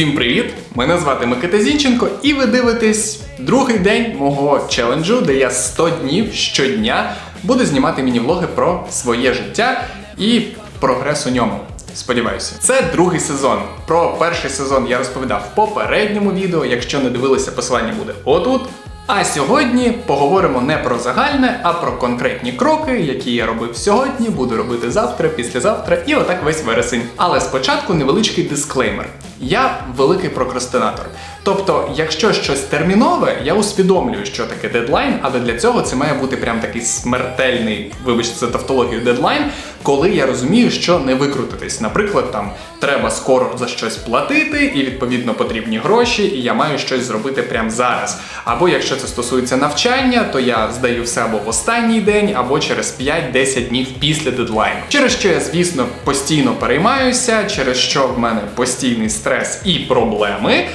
Всім привіт! Мене звати Микита Зінченко, і ви дивитесь другий день мого челенджу, де я 100 днів щодня буду знімати міні-влоги про своє життя і прогрес у ньому. Сподіваюся, це другий сезон. Про перший сезон я розповідав в попередньому відео. Якщо не дивилися, посилання буде отут. А сьогодні поговоримо не про загальне, а про конкретні кроки, які я робив сьогодні, буду робити завтра, післязавтра і отак весь вересень. Але спочатку невеличкий дисклеймер. Я великий прокрастинатор. Тобто, якщо щось термінове, я усвідомлюю, що таке дедлайн, але для цього це має бути прям такий смертельний, вибачте, за тавтологію дедлайн, коли я розумію, що не викрутитись. Наприклад, там треба скоро за щось платити, і відповідно потрібні гроші, і я маю щось зробити прямо зараз. Або якщо це стосується навчання, то я здаю все або в останній день, або через 5-10 днів після дедлайну. Через що я, звісно, постійно переймаюся, через що в мене постійний стрес і проблеми.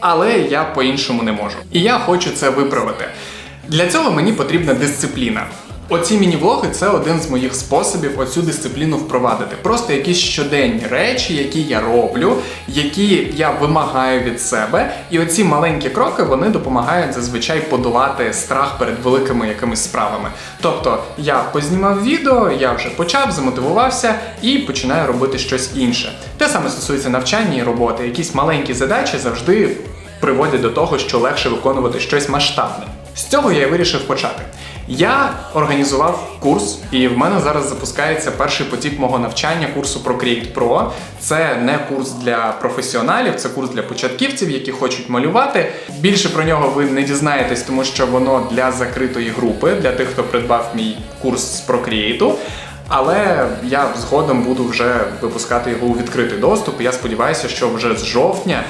Але я по-іншому не можу. І я хочу це виправити. Для цього мені потрібна дисципліна. Оці міні-влоги це один з моїх способів оцю дисципліну впровадити. Просто якісь щоденні речі, які я роблю, які я вимагаю від себе. І оці маленькі кроки вони допомагають зазвичай подолати страх перед великими якимись справами. Тобто я познімав відео, я вже почав, замотивувався і починаю робити щось інше. Те саме стосується навчання і роботи. Якісь маленькі задачі завжди приводять до того, що легше виконувати щось масштабне. З цього я і вирішив почати. Я організував курс, і в мене зараз запускається перший потік мого навчання курсу Procreate Pro. Це не курс для професіоналів, це курс для початківців, які хочуть малювати. Більше про нього ви не дізнаєтесь, тому що воно для закритої групи, для тих, хто придбав мій курс з Procreate. Але я згодом буду вже випускати його у відкритий доступ. Я сподіваюся, що вже з жовтня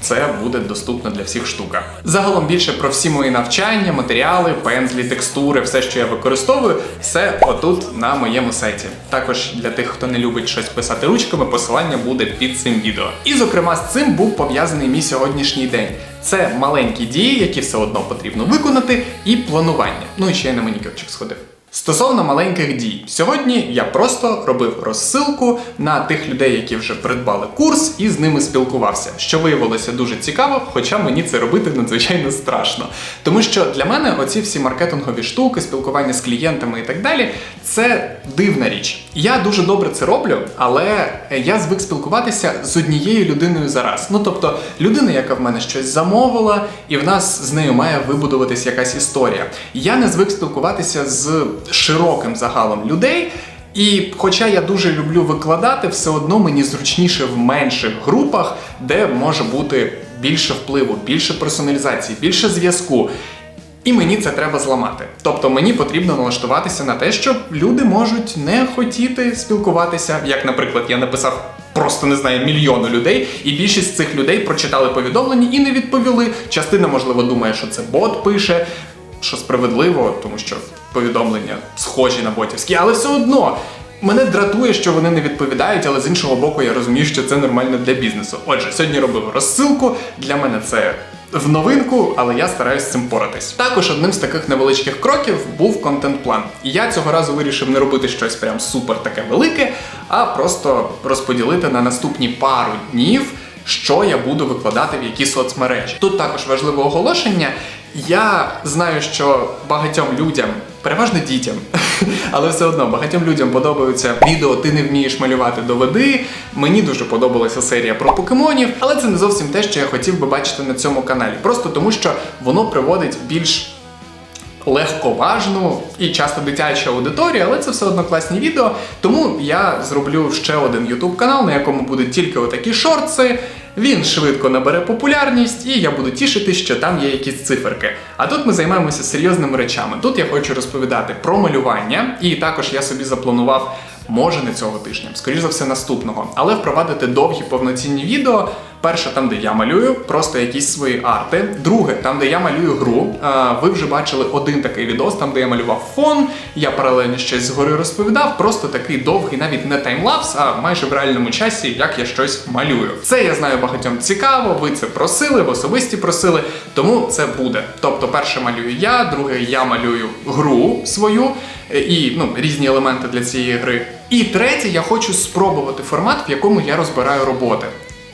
це буде доступно для всіх штука. Загалом більше про всі мої навчання, матеріали, пензлі, текстури, все, що я використовую, все отут на моєму сайті. Також для тих, хто не любить щось писати ручками, посилання буде під цим відео. І зокрема з цим був пов'язаний мій сьогоднішній день. Це маленькі дії, які все одно потрібно виконати, і планування. Ну і ще я на манікюрчик сходив. Стосовно маленьких дій, сьогодні я просто робив розсилку на тих людей, які вже придбали курс, і з ними спілкувався, що виявилося дуже цікаво, хоча мені це робити надзвичайно страшно. Тому що для мене оці всі маркетингові штуки, спілкування з клієнтами і так далі, це дивна річ. Я дуже добре це роблю, але я звик спілкуватися з однією людиною зараз. Ну тобто, людина, яка в мене щось замовила, і в нас з нею має вибудуватись якась історія. Я не звик спілкуватися з широким загалом людей. І хоча я дуже люблю викладати, все одно мені зручніше в менших групах, де може бути більше впливу, більше персоналізації, більше зв'язку. І мені це треба зламати. Тобто мені потрібно налаштуватися на те, що люди можуть не хотіти спілкуватися. Як, наприклад, я написав просто не знаю мільйону людей, і більшість цих людей прочитали повідомлення і не відповіли. Частина, можливо, думає, що це бот пише, що справедливо, тому що повідомлення схожі на ботівські, але все одно. Мене дратує, що вони не відповідають, але з іншого боку, я розумію, що це нормально для бізнесу. Отже, сьогодні робив розсилку. Для мене це в новинку, але я стараюсь з цим поратись. Також одним з таких невеличких кроків був контент-план. Я цього разу вирішив не робити щось прям супер таке велике, а просто розподілити на наступні пару днів. Що я буду викладати в які соцмережі. Тут також важливе оголошення. Я знаю, що багатьом людям, переважно дітям, але все одно багатьом людям подобаються відео Ти не вмієш малювати доведи. Мені дуже подобалася серія про покемонів, але це не зовсім те, що я хотів би бачити на цьому каналі. Просто тому, що воно приводить більш легковажну і часто дитячу аудиторію, але це все одно класні відео. Тому я зроблю ще один YouTube канал, на якому будуть тільки отакі шорти. Він швидко набере популярність, і я буду тішити, що там є якісь циферки. А тут ми займаємося серйозними речами. Тут я хочу розповідати про малювання, і також я собі запланував, може не цього тижня, скоріш за все, наступного, але впровадити довгі повноцінні відео. Перше, там, де я малюю, просто якісь свої арти. Друге, там, де я малюю гру. Ви вже бачили один такий відос, там, де я малював фон. Я паралельно щось згори розповідав. Просто такий довгий, навіть не таймлапс, а майже в реальному часі, як я щось малюю. Це я знаю багатьом цікаво. Ви це просили, в особисті просили, тому це буде. Тобто, перше малюю я, друге я малюю гру свою і ну, різні елементи для цієї гри. І третє, я хочу спробувати формат, в якому я розбираю роботи.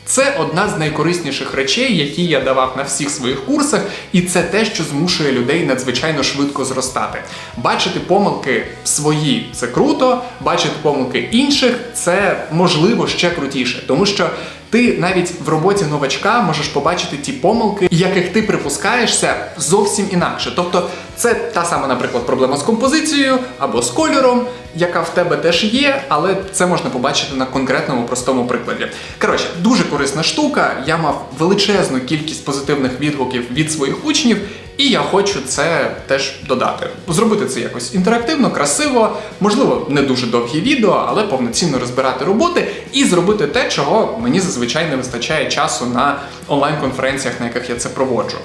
Це одна з найкорисніших речей, які я давав на всіх своїх курсах, і це те, що змушує людей надзвичайно швидко зростати. Бачити помилки свої це круто, бачити помилки інших це можливо ще крутіше, тому що ти навіть в роботі новачка можеш побачити ті помилки, яких ти припускаєшся зовсім інакше. Тобто, це та сама, наприклад, проблема з композицією або з кольором, яка в тебе теж є, але це можна побачити на конкретному простому прикладі. Коротше, дуже корисна штука. Я мав величезну кількість позитивних відгуків від своїх учнів. І я хочу це теж додати. Зробити це якось інтерактивно, красиво, можливо, не дуже довгі відео, але повноцінно розбирати роботи і зробити те, чого мені зазвичай не вистачає часу на онлайн-конференціях, на яких я це проводжу.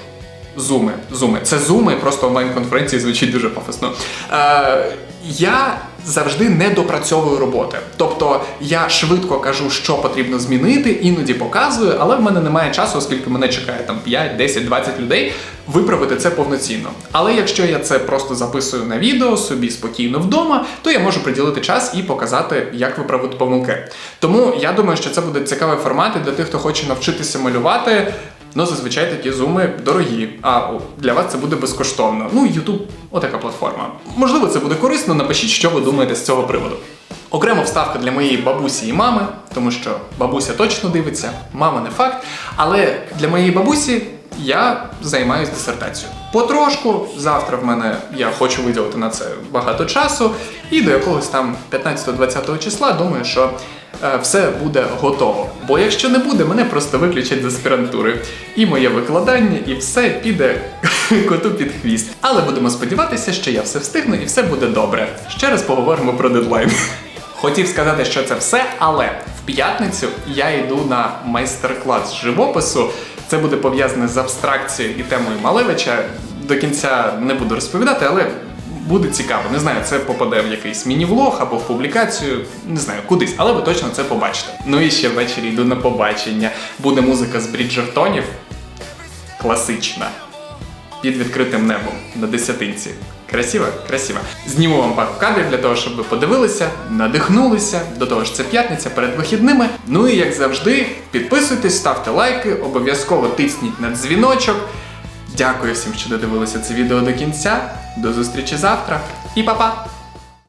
Зуми, зуми. Це зуми, просто онлайн-конференції звучить дуже пафосно. Е, я завжди не допрацьовую роботи. Тобто я швидко кажу, що потрібно змінити, іноді показую, але в мене немає часу, оскільки мене чекає там 5, 10, 20 людей, виправити це повноцінно. Але якщо я це просто записую на відео собі спокійно вдома, то я можу приділити час і показати, як виправити помилки. Тому я думаю, що це буде цікавий формат для тих, хто хоче навчитися малювати. Ну, зазвичай такі зуми дорогі, а для вас це буде безкоштовно. Ну, YouTube отака платформа. Можливо, це буде корисно. Напишіть, що ви думаєте з цього приводу. Окремо вставка для моєї бабусі і мами, тому що бабуся точно дивиться, мама не факт. Але для моєї бабусі я займаюся дисертацією. Потрошку, завтра в мене я хочу виділити на це багато часу, і до якогось там 15-20 числа думаю, що е, все буде готово. Бо якщо не буде, мене просто виключать з аспірантури. І моє викладання, і все піде коту під хвіст. Але будемо сподіватися, що я все встигну і все буде добре. Ще раз поговоримо про дедлайн. Хотів сказати, що це все, але в п'ятницю я йду на майстер-клас живопису. Це буде пов'язане з абстракцією і темою Малевича. До кінця не буду розповідати, але буде цікаво. Не знаю, це попаде в якийсь міні-влог або в публікацію, не знаю, кудись, але ви точно це побачите. Ну і ще ввечері йду на побачення. Буде музика з Бріджертонів. Класична. Під відкритим небом на десятинці. Красиво? Красиво. Зніму вам пару кадрів для того, щоб ви подивилися, надихнулися. До того ж, це п'ятниця перед вихідними. Ну і як завжди, підписуйтесь, ставте лайки, обов'язково тисніть на дзвіночок. Дякую всім, що додивилися це відео до кінця. До зустрічі завтра і па-па!